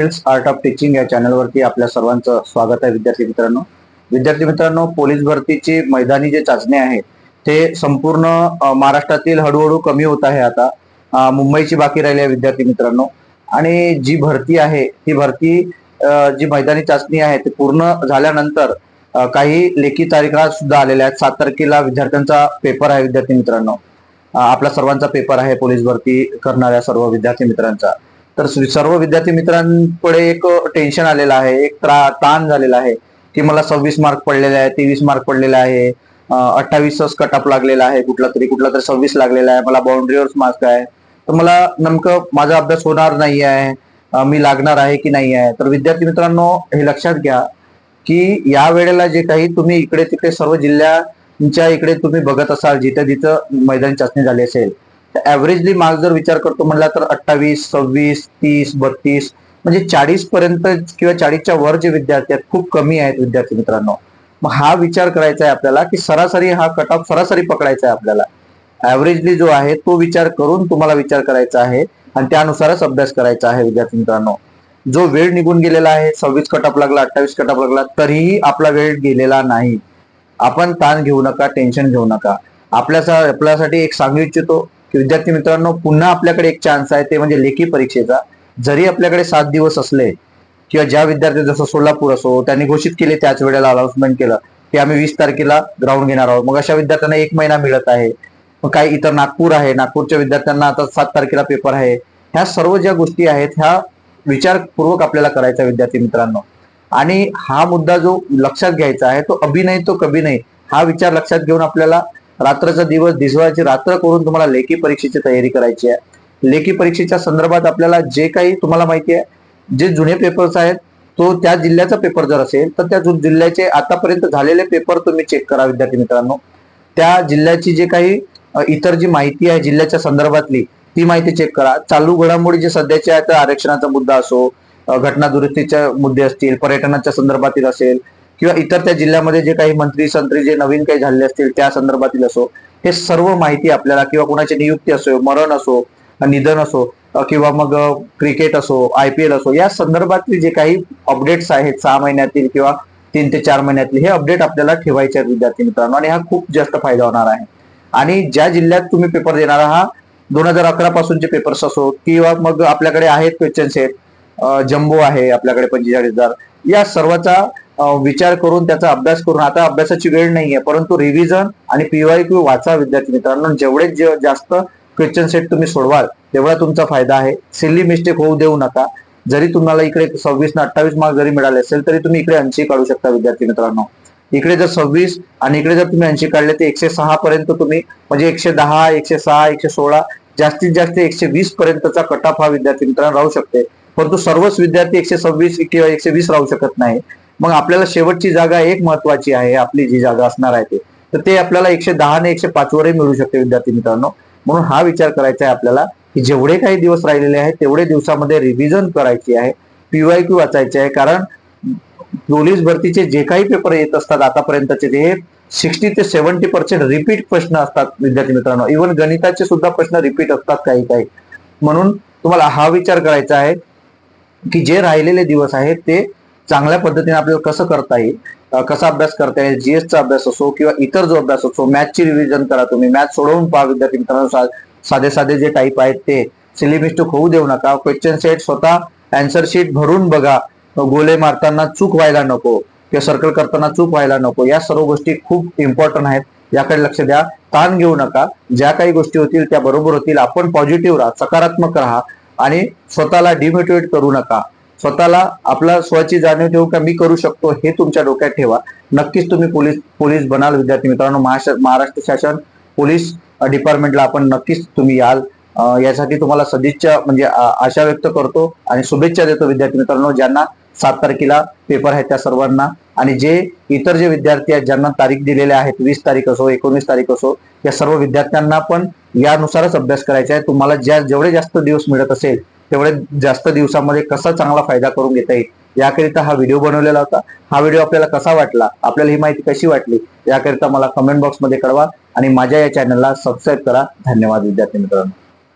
Art of teaching या चॅनलवरती आपल्या सर्वांचं स्वागत आहे विद्यार्थी मित्रांनो. विद्यार्थी मित्रांनो पोलीस भरतीची मैदानी जे चाचणी आहे ते संपूर्ण महाराष्ट्रातील हळूहळू कमी होत आहे आता. मुंबईची बाकी राहिली आहे विद्यार्थी मित्रांनो. आणि जी भरती आहे ती भरती जी मैदानी चाचणी आहे ती पूर्ण झाल्यानंतर काही लेखी तारीखा सुद्धा आलेल्या आहेत. सात तारखेला विद्यार्थ्यांचा पेपर आहे विद्यार्थी मित्रांनो. आपला सर्वांचा पेपर आहे पोलीस भरती करणाऱ्या सर्व विद्यार्थी मित्रांचा. तर सर्व विद्यार्थी मित्रांकडे एक टेन्शन आलेलं आहे. एक त्रा- ताण झालेला आहे की मला सव्वीस मार्क पडलेले आहे तेवीस मार्क पडलेले आहे. अठ्ठावीसच कटअप लागलेला आहे कुठला तरी कुठला तरी सव्वीस लागलेला आहे. मला बाउंड्रीवर मार्क आहे. तर मला नेमकं माझा अभ्यास होणार नाही आहे मी लागणार आहे की नाही आहे तर विद्यार्थी मित्रांनो हे लक्षात घ्या की या वेळेला जे काही तुम्ही इकडे तिकडे सर्व जिल्ह्यांच्या इकडे तुम्ही बघत असाल जिथं जिथं मैदानी चाचणी झाली असेल ऍव्हरेजली मार्क जर विचार करतो म्हणला तर अठ्ठावीस सव्वीस तीस बत्तीस म्हणजे चाळीस पर्यंत किंवा चाळीसच्या वर जे विद्यार्थी आहेत खूप कमी आहेत विद्यार्थी मित्रांनो. मग हा विचार करायचा आहे आपल्याला की सरासरी हा कट ऑफ सरासरी पकडायचा आहे आपल्याला. ऍव्हरेजली जो आहे तो विचार करून तुम्हाला विचार करायचा आहे आणि त्यानुसारच अभ्यास करायचा आहे विद्यार्थी मित्रांनो. जो वेळ निघून गेलेला आहे सव्वीस कटअप लागला अठ्ठावीस कटअप लागला तरीही आपला वेळ गेलेला नाही. आपण ताण घेऊ नका टेन्शन घेऊ नका. आपल्यासा आपल्यासाठी एक सांगू इच्छितो की विद्यार्थी मित्रांनो पुन्हा आपल्याकडे एक चान्स आहे ते म्हणजे लेखी परीक्षेचा. जरी आपल्याकडे सात दिवस असले किंवा ज्या विद्यार्थी जसं सोलापूर असो त्यांनी घोषित केले त्याच वेळेला अनाउन्समेंट केलं की आम्ही वीस तारखेला ग्राउंड घेणार आहोत. मग अशा विद्यार्थ्यांना एक महिना मिळत आहे. मग काही इतर नागपूर आहे नागपूरच्या विद्यार्थ्यांना आता सात तारखेला पेपर आहे. ह्या सर्व ज्या गोष्टी आहेत ह्या विचारपूर्वक आपल्याला करायचा विद्यार्थी मित्रांनो. आणि हा मुद्दा जो लक्षात घ्यायचा आहे तो अभिनय तो कभी नाही. हा विचार लक्षात घेऊन आपल्याला रात्रचा दिवस दिसवायची रात्र करून तुम्हाला लेखी परीक्षेची तयारी करायची आहे. लेखी परीक्षेच्या संदर्भात आपल्याला जे काही तुम्हाला माहिती आहे जे जुने पेपर्स आहेत तो त्या जिल्ह्याचा पेपर जर असेल तर त्या जिल्ह्याचे आतापर्यंत झालेले पेपर तुम्ही चेक करा विद्यार्थी मित्रांनो. त्या जिल्ह्याची जे काही इतर जी माहिती आहे जिल्ह्याच्या संदर्भातली ती माहिती चेक करा. चालू घडामोडी जे सध्याच्या आहेत आरक्षणाचा मुद्दा असो घटना दुरुस्तीचे मुद्दे असतील पर्यटनाच्या संदर्भातील असेल किंवा इतर त्या जिल्ह्यामध्ये जे काही मंत्री संत्री जे नवीन काही झाले असतील त्या संदर्भातील असो हे सर्व माहिती आपल्याला किंवा कोणाची नियुक्ती असो मरण असो निधन असो किंवा मग क्रिकेट असो आय पी एल असो या संदर्भातली जे काही अपडेट्स आहेत सहा महिन्यातील किंवा तीन ते चार महिन्यातील हे अपडेट आपल्याला ठेवायचे आहेत विद्यार्थी मित्रांनो आणि हा खूप जास्त फायदा होणार आहे. आणि ज्या जिल्ह्यात तुम्ही पेपर देणार आहात दोन हजार अकरा पासूनचे पेपर्स असो किंवा मग आपल्याकडे आहेत क्वेश्चन सेट जम्बो आहे आपल्याकडे पंचेचाळीस हजार या सर्वाचा विचार करून त्याचा अभ्यास करून आता अभ्यासाची वेळ नाहीये परंतु रिव्हिजन आणि पीवाय क्यू वाचा विद्यार्थी मित्रांनो. जेवढे जास्त क्वेश्चन सेट तुम्ही सोडवाल तेवढा तुमचा फायदा आहे. सिल्ली मिस्टेक होऊ देऊ नका. जरी तुम्हाला इकडे सव्वीस ना अठ्ठावीस मार्क जरी मिळाले असेल तरी तुम्ही इकडे ऐंशी काढू शकता विद्यार्थी मित्रांनो. इकडे जर सव्वीस आणि इकडे जर तुम्ही ऐंशी काढले तर एकशे सहा पर्यंत तुम्ही म्हणजे एकशे दहा एकशे सहा एकशे सोळा जास्तीत जास्त एकशे वीस पर्यंतचा कटाप हा विद्यार्थी मित्रांनो राहू शकते. परंतु सर्वच विद्यार्थी एकशे सव्वीस किंवा एकशे वीस राहू शकत नाही. मग आपल्याला शेवटची जागा एक महत्वाची आहे आपली जी जागा असणार आहे ते. तर ते आपल्याला एकशे दहा आणि एकशे पाचवरही मिळू शकते विद्यार्थी मित्रांनो. म्हणून हा विचार करायचा आहे आपल्याला की जेवढे काही दिवस राहिलेले आहेत तेवढे दिवसामध्ये रिव्हिजन करायची आहे पीवाय क्यू वाचायचे आहे. कारण पोलीस भरतीचे जे काही पेपर येत असतात आतापर्यंतचे ते हे सिक्स्टी ते सेव्हन्टी पर्सेंट रिपीट प्रश्न असतात विद्यार्थी मित्रांनो. इव्हन गणिताचे सुद्धा प्रश्न रिपीट असतात काही काही. म्हणून तुम्हाला हा विचार करायचा आहे की जे राहिलेले दिवस आहेत ते चांगल्या पद्धतीने आपल्याला कसं करता येईल कसा अभ्यास करता येईल जीएसचा अभ्यास असो किंवा इतर जो अभ्यास असो मॅथची रिव्हिजन करा तुम्ही. मॅथ सोडवून पहा विद्यार्थी मित्रांनो साधे साधे जे टाईप आहेत ते. सिली मिस्टेक होऊ देऊ नका. क्वेश्चन सेट स्वतः अँसर शीट भरून बघा. गोले मारताना चूक व्हायला नको किंवा सर्कल करताना चूक व्हायला नको. या सर्व गोष्टी खूप इम्पॉर्टंट आहेत. याकडे लक्ष द्या. ताण घेऊ नका. ज्या काही गोष्टी होतील त्या बरोबर होतील. आपण पॉझिटिव्ह राहा सकारात्मक राहा आणि स्वतःला डिमोटिवेट करू नका. स्वतःला आपला स्वची जाणीव ठेवू का मी करू शकतो हे तुमच्या डोक्यात ठेवा. नक्कीच तुम्ही पोलीस पोलीस बनाल विद्यार्थी मित्रांनो. महाराष्ट्र शासन पोलीस डिपार्टमेंटला आपण नक्कीच तुम्ही याल. यासाठी तुम्हाला सदिच्छा म्हणजे आशा व्यक्त करतो आणि शुभेच्छा देतो विद्यार्थी मित्रांनो ज्यांना सात तारखेला पेपर आहे त्या सर्वांना. आणि जे इतर जे विद्यार्थी आहेत ज्यांना तारीख दिलेल्या आहेत वीस तारीख असो एकोणीस तारीख असो या सर्व विद्यार्थ्यांना पण यानुसारच अभ्यास करायचा आहे. तुम्हाला ज्या जेवढे जास्त दिवस मिळत असेल तेवढे जास्त दिवसामध्ये कसा चांगला फायदा करून घेता येईल याकरिता हा व्हिडिओ बनवलेला होता. हा व्हिडिओ आपल्याला कसा वाटला आपल्याला ही माहिती कशी वाटली याकरिता मला कमेंट बॉक्समध्ये कळवा आणि माझ्या या चॅनलला सबस्क्राईब करा. धन्यवाद विद्यार्थी मित्रांनो.